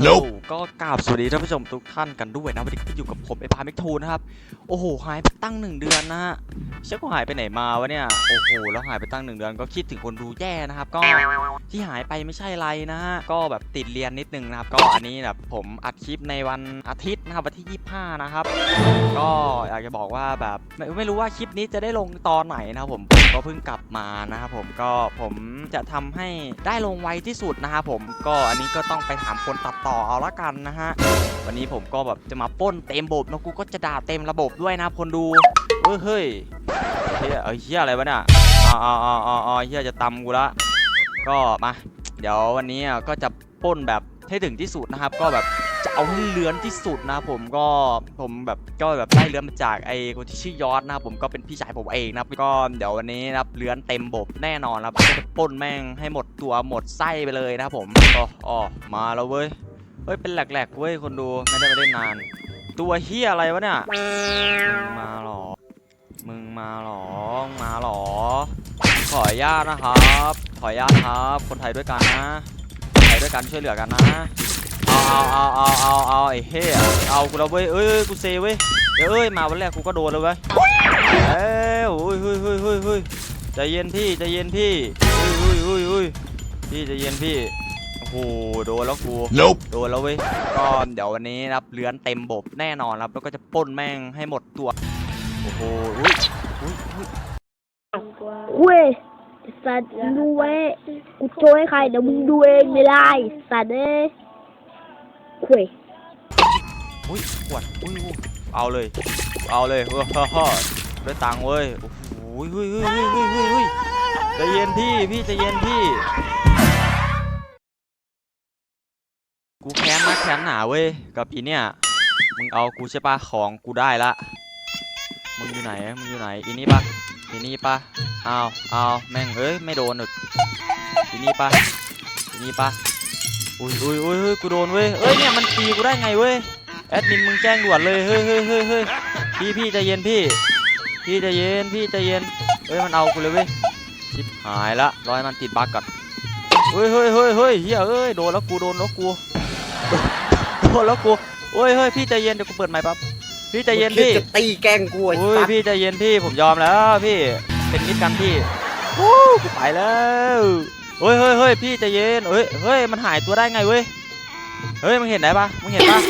Nope ก็กราบสวัสดีท่านผู้ชมทุกท่านกันด้วยนะวันนี้ก็อยู่กับผมไอพามิกทูนะครับโอ้โหหายไปตั้งหนึ่งเดือนนะฮะเชื่อก็หายไปไหนมาวะเนี่ยโอ้โหแล้วหายไปตั้งหนึ่งเดือนก็คิดถึงคนดูแย่นะครับ ก็ที่หายไปไม่ใช่ไรนะฮะก็แบบติดเรียนนิดนึงนะครับ ก็อันนี้แบบผมอัดคลิปในวันอาทิตย์นะครับวันที่ 25 นะครับ ก็อยากจะบอกว่าแบบไม่ไม่รู้ว่าคลิปนี้จะได้ลงตอนไหนนะครับผมผมก็เพิ่งกลับมานะครับผมก็ผมจะทำให้ได้ลงไวที่สุดนะครับผมก็อันนี้ก็ต้องไปถามคนตัดต่อเอาละกันนะฮะ วันนี้ผมก็แบบจะมาป้นเต็มระบบแล้วกูก็จะด่าเต็มระบบด้วยนะคนดูเฮ้ยเฮ้ยเฮียเอ้ยอะไรวะเนี่ยอ๋ออ๋ออ๋อเฮียจะตำกูละก็มาเดี๋ยววันนี้ก็จะป้นแบบให้ถึงที่สุดนะครับ ก็แบบจะเอาให้เลือนที่สุดนะผมก็ผมแบบก็แบบได้เลือนมาจากไอ้คนที่ชื่อยอดนะผมก็เป็นพี่ชายผมเองนะก็เดี๋ยววันนี้นะเลือนเต็มบบแน่นอนนะครับก็จะป้นแม่งให้หมดตัวหมดไส้ไปเลยนะผมอ๋อมาแล้วเว้ย เฮ้ย เป็นแหลกๆเว้ยคนดู ไม่ได้มาเล่นนาน ตัวเฮียอะไรวะเนี่ย มึงมาหรอ มึงมาหรอ มาหรอ ขออนุญาตนะครับ ขออนุญาตครับ คนไทยด้วยกันนะคนไทยด้วยกันช่วยเหลือกันนะ เอาเอาเอาเอาเอาเอาไอ้เฮ้ยเอากูแล้วเว้ยเอ้ยกูเซเว้ยเดี๋ยวเอ้ยมาวันแรกกูก็โดนเลยเว้ยเอ้ยโอ้ยเฮ้ยเฮ้ยเฮ้ยเฮ้ยใจเย็นพี่ใจเย็นพี่เฮ้ยเฮ้ยเฮ้ยยพี่ใจเย็นพี่ หโดนแล้วกู Nope โดนแล้วเว้ย ก็เดี๋ยววันนี้นะครับเลื้อนเต็มบบแน่นอนครับ แล้วก็จะปล้นแม่งให้หมดตัว โอ้โหอุ้ยอุ้ยอุ้ยคุยสัตว์มึงดูไว้กูโชว์ให้ใครเดี๋ยวมึงดูเองไม่ได้สัตว์เอ้ยคุยอุ้ยปวดอุ้ยอุ้ยเอาเลย เอาเลยเฮ้ยฮ่าฮ่าได้ตังค์เว้ย โอ้โหเฮ้ยเฮ้ยเฮ้ยเฮ้ยเฮ้ยเฮ้ยใจเย็นพี่พี่ใจเย็นพี่ แค้นหนาเว้ยกับอีเนี่ย มึงเอากูใช่ปะของกูได้ละ มึงอยู่ไหน มึงอยู่ไหนอีนี่ปะอีนี่ปะเอาเอาแม่งเอ้ยไม่โดนหนึกอีนี่ปะอีนี่ปะอุ้ยอุ้ยอุ้ยเฮ้ยกูโดนเว้ยเอ้ยเนี่ยมันตีกูได้ไงเว้ยแอดมินมึงแจ้งด่วนเลยเฮ้ยเฮ้ยเฮ้ยเฮ้ยพี่พี่ใจเย็นพี่ พี่ใจเย็นพี่ใจเย็นเอ้ยมันเอากูเลยเว้ยชิบหายละรอให้มันติดบั๊กก่อนเฮ้ยเฮ้ยเฮ้ยเฮ้ยเฮียเอ้ยโดนแล้วกูโดนแล้วกู โดนแล้วกูเฮ้ยเฮ้ยพี่ใจเย็นเดี๋ยวกูเปิดไมค์แป๊บพี่ใจเย็นพี่จะตีแกล้งกูไอ้โอ้ยสัตว์พี่ใจเย็นพี่ผมยอมแล้วพี่เป็นมิตรกันพี่โอ้กูไปแล้วเฮ้ยเฮ้ยเฮ้ยพี่ใจเย็นเฮ้ยเฮ้ยมันหายตัวได้ไงเว้ยเฮ้ยมึงเห็นไหนปะมึงเห็นปะ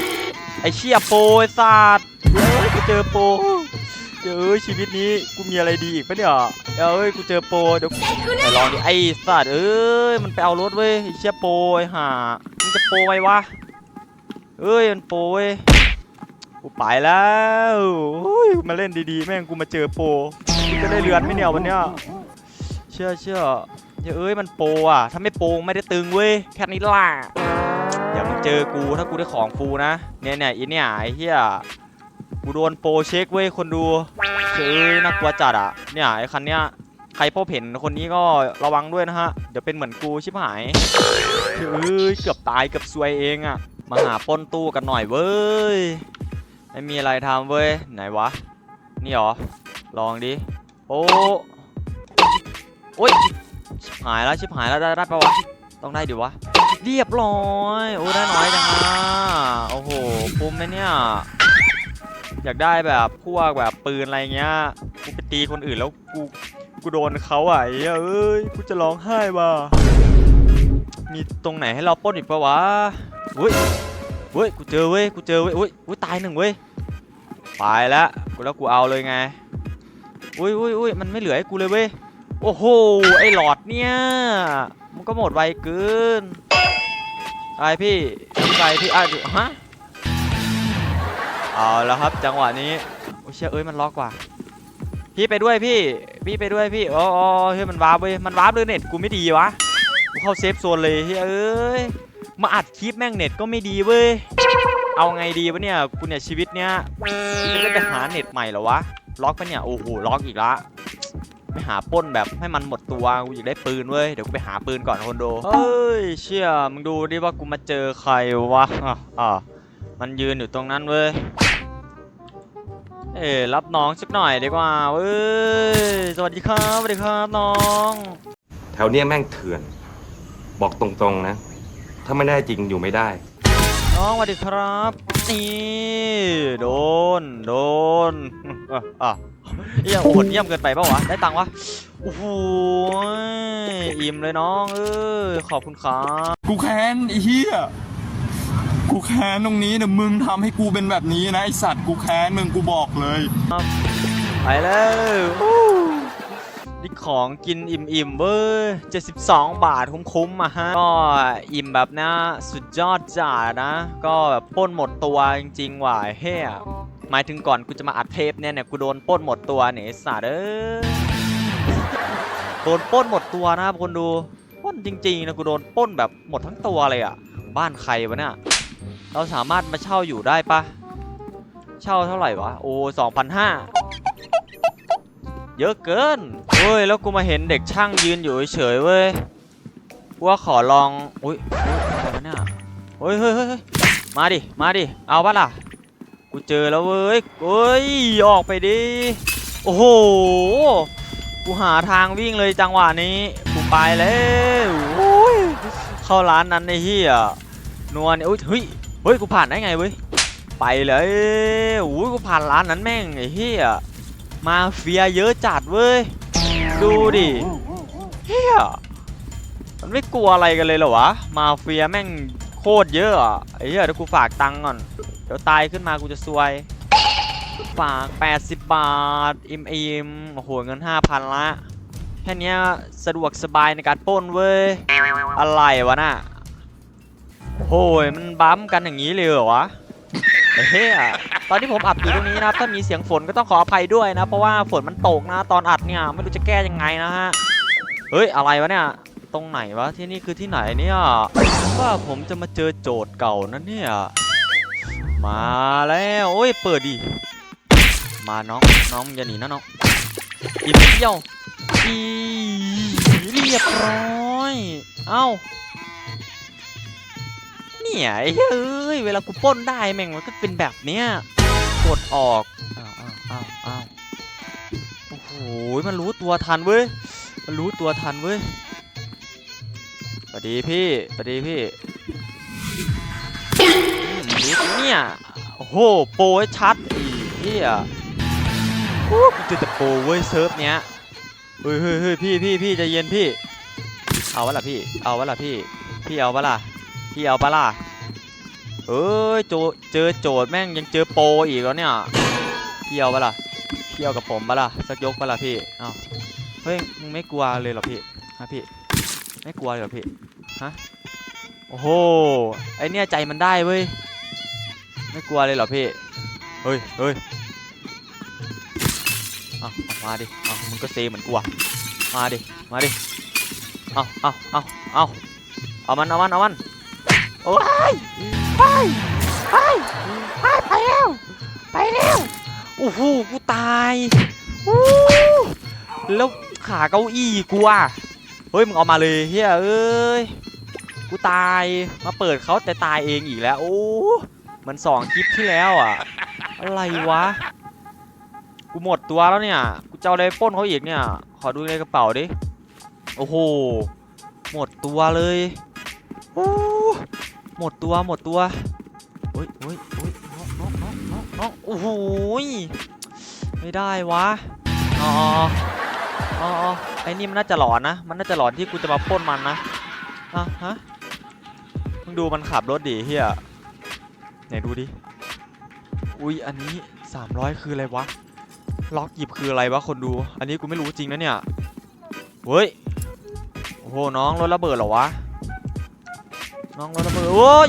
ไอเชี่ยโปรไอ้สัตว์เฮ้ยกูเจอโปรเจอเอ้ยชีวิตนี้กูมีอะไรดีอีกปะเนี่ยเอ้ยกูเจอโปรเดี๋ยวไหนลองดิไอสัตว์เอ้ยมันไปเอารถเว้ยไอเชี่ยโปรไอห่ามึงจะโปรไงวะ เอ้ยมันโปรเว้ยกูไปแล้วยมาเล่นดีๆ แม่งกูมาเจอโปรกูจะได้เรือนไหมเนี่ยวันเนี้ยเชื่อเชื่อเดี๋ยวเอ้ยมันโปรอะ ถ้าไม่โปรไม่ได้ตึงเว้ยแค่นี้ล่ะอย่ามึงเจอกูถ้ากูได้ของฟูนะ เนี่ยเนี่ยอีเนี่ยไอ้เหี้ยกูโดนโปรเช็คเว้ยคนดูเชื่อเอ้ยน่ากลัวจัดอะเนี่ยไอ้คันเนี้ยใครพบเห็นคนนี้ก็ระวังด้วยนะฮะ เดี๋ยวเป็นเหมือนกูชิบหายเชื่อเอ้ยเกือบตายเกือบซวยเองอะ มาหาป้นตู้กันหน่อยเว้ย ไม่มีอะไรทำเว้ย ไหนวะ นี่หรอ ลองดิ โอ้โอ้ย ชิบหายแล้วชิบหายแล้วได้ได้ปะวะ ต้องได้ดิวะ เรียบร้อย โอ้ได้น้อยจังนะโอ้โหคุ้มไหมเนี่ย อยากได้แบบพวกแบบปืนอะไรเงี้ย กูไปตีคนอื่นแล้วกู กูโดนเขาอะเย้เอ้ย กูจะร้องไห้ว่ะ มีตรงไหนให้เราป้นอีกปะวะอุ้ยเฮ้ยกูเจอเว้ยกูเจอเว้ยอุ้ยอุ้ยตายหนึ่งเว้ยไปแล้วกูแล้วกูเอาเลยไงอุ้ยอุ้ยอุ้ยมันไม่เหลือให้กูเลยเว้ยโอ้โหไอหลอดเนี่ยมันก็หมดไวเกินไปพี่พี่ไปพี่อะเดี๋ยวฮะเอาแล้วครับจังหวะนี้โอ้ยเชื่อเอ้ยมันล็อกว่ะพี่ไปด้วยพี่พี่ไปด้วยพี่อ๋ออ๋อเฮ้ยมันวาร์ปเว้ยมันวาร์ปเลยเน็ตกูไม่ดีวะ กูเข้าเซฟโซนเลยเฮ้ยเอ้ย มาอัดคลิปแม่งเน็ตก็ไม่ดีเว้ย เอาไงดีวะเนี่ย กูเนี่ยชีวิตเนี้ยจะได้ไปหาเน็ตใหม่เหรอวะ ล็อกปะเนี่ย โอ้โห ล็อกอีกละไม่หาป้นแบบให้มันหมดตัว กูอยากได้ปืนเว้ย เดี๋ยวกูไปหาปืนก่อนคนโด เฮ้ย เชี่ย มึงดูดิว่ากูมาเจอใครวะ อะอะมันยืนอยู่ตรงนั้นเว้ย เอ้ยรับน้องสักหน่อยดีกว่าเว้ย สวัสดีครับ สวัสดีครับน้อง แถวเนี้ยแม่งเถื่อน บอกตรงๆนะ ถ้าไม่ได้จริงอยู่ไม่ได้ น้องสวัสดีครับ นี่ โดน โดนอะอะเยี่ยมโหดเยี่ยมเกินไปเปล่าวะ ได้ตังค์วะ โอ้โหอิ่มเลยน้องเอ้ยขอบคุณครับ กูแค้นไอ้เหี้ย กูแค้นตรงนี้นะมึงทำให้กูเป็นแบบนี้นะไอสัตว์กูแค้นมึงกูบอกเลย ไปแล้วอู้ นี่ของกินอิ่มๆเว้ย72 บาทคุ้มๆมาฮะ ก็อิ่มแบบนะสุดยอดจ่านะ ก็แบบป้นหมดตัวจริงๆว่ะเฮียหมายถึงก่อนกูจะมาอัดเทปเนี่ยเนี่ยกูโดนป้นหมดตัวเนี่ยไอ้สัตว์เอ้ยโดนป้นหมดตัวนะครับคนดูป้นจริงๆนะกูโดนป้นแบบหมดทั้งตัวเลยอะ บ้านใครวะเนี่ยเราสามารถมาเช่าอยู่ได้ปะเช่าเท่าไหร่วะโอ้สองพันห้า เยอะเกินเฮ้ยแล้วกูมาเห็นเด็กช่างยืนอยู่เฉยๆเว้ยกูว่าขอลองอุ้ยอะไรวะเนี่ยเฮ้ยเฮ้ยเฮ้ยมาดิมาดิเอาปะล่ะกูเจอแล้วเว้ยเฮ้ยออกไปดิโอ้โหกูหาทางวิ่งเลยจังหวะนี้กูไปแล้วโอ้ยเข้าร้านนั้นไอ้เหี้ยนัวเนี่ยอุ้ยเฮ้ยเฮ้ยกูผ่านได้ไงเว้ยไปเลยโอ้ยกูผ่านร้านนั้นแม่งไอ้เหี้ย มาเฟียเยอะจัดเว้ย ดูดิเฮียมันไม่กลัวอะไรกันเลยเหรอวะ มาเฟียแม่งโคตรเยอะอะไอ้เหี้ยเดี๋ยวกูฝากตังค์ก่อน เดี๋ยวตายขึ้นมากูจะซวย ฝาก 80 บาท อิมอิมโอ้โหเงิน 5,000 ละ แค่นี้สะดวกสบายในการป้นเว้ย อะไรวะน่ะโอ้ยมันบั๊มกันอย่างนี้เลยเหรอวะ เฮ้ยตอนที่ผมอัดอยู่ตรงนี้นะครับถ้ามีเสียงฝนก็ต้องขออภัยด้วยนะ เพราะว่าฝนมันตกนะ ตอนอัดเนี่ยไม่รู้จะแก้ยังไงนะฮะเฮ้ยอะไรวะเนี่ยตรงไหนวะที่นี่คือที่ไหนเนี่ยว่าผมจะมาเจอโจทย์เก่านั่นเนี่ยมาแล้วโอ้ยเปิดดิมาน้องน้องมึงอย่าหนีนะน้องอีกเดียวอีเรียบร้อยเอ้า เนี่ยไอ้เอ้ยเวลากูป้นได้แม่งมันก็เป็นแบบเนี้ยกดออกอ้าวอ้าวอ้าวโอ้โหมันรู้ตัวทันเว้ยมันรู้ตัวทันเว้ยสวัสดีพี่สวัสดีพี่เนี่ยโอ้โหโปรให้ชัดอีเหี้ยโอ้กูเจอแต่โปรเว้ยเซิร์ฟเนี้ยเฮ้ยเฮ้ยเฮ้ยพี่พี่พี่ใจเย็นพี่ เอาวะล่ะพี่ เอาวะล่ะพี่ พี่เอาวะล่ะ พี่เอาปะล่ะเอ้ยโจเจอโจทย์แม่งยังเจอโปรอีกแล้วเนี่ยพี่เอาปะล่ะพี่เอากับผมปะล่ะสักยกปะล่ะพี่เอ้าเฮ้ยมึงไม่กลัวเลยเหรอพี่ฮะพี่ไม่กลัวเลยเหรอพี่ฮะโอ้โหไอเนี่ยใจมันได้เว้ยไม่กลัวเลยเหรอพี่เฮ้ยเฮ้ยเอาเอามาดิเอามึงก็เซเหมือนกลัวมาดิมาดิเอาเอาเอาเอาเอามันเอามันเอามัน โอ้ยไปไปไปไปแล้วไปแล้วโอ้โหกูตายอู้แล้วขาเก้าอี้กูอะเฮ้ยมึงเอามาเลยเฮียเอ้ยกูตายมาเปิดเขาแต่ตายเองอีกแล้วโอ้มันสองคลิปที่แล้วอะ อะไรวะ กูหมดตัวแล้วเนี่ย กูจะเอาอะไรไปปล้นเขาอีกเนี่ย ขอดูในกระเป๋าดิ โอ้โห หมดตัวเลย โอ้ หมดตัวหมดตัวโอ้ยโอ้ยโอ้ยน้องน้องน้องน้องน้องโอ้โหไม่ได้วะอ๋ออ๋อไอ้นี่มันน่าจะหลอนนะ มันน่าจะหลอนที่กูจะมาปล้นมันนะอะฮะมึงดูมันขับรถดิเฮียไหนดูดิ อุ้ยอันนี้ 300 คืออะไรวะ ล็อกหยิบคืออะไรวะคนดู อันนี้กูไม่รู้จริงนะเนี่ย เฮ้ย โอ้โหน้องรถระเบิดเหรอวะ น้องรถระเบิดโอ้ย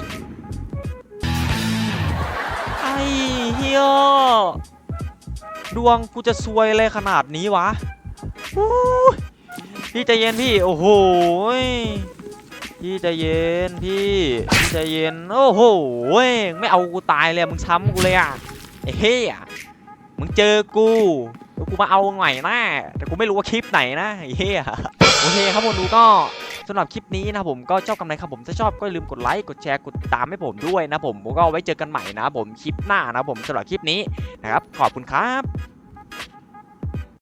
ไอ้เฮียดวงกูจะซวยเลยขนาดนี้วะพี่ใจเย็นพี่โอ้โหพี่ใจเย็นพี่พี่ใจเย็นโอ้โหไม่เอากูตายเลยมึงช้ำกูเลยอะไอ้เฮียมึงเจอกูกูมาเอาใหม่นะแต่กูไม่รู้ว่าคลิปไหนนะไอ้เฮีย โอเคครับผมดูก็สำหรับคลิปนี้นะผมก็ชอบกันไหมครับผมถ้าชอบก็อย่าลืมกดไลค์กดแชร์กดติดตามให้ผมด้วยนะผมผมก็ไว้เจอกันใหม่นะผมคลิปหน้านะผมสำหรับคลิปนี้นะครับขอบคุณครับ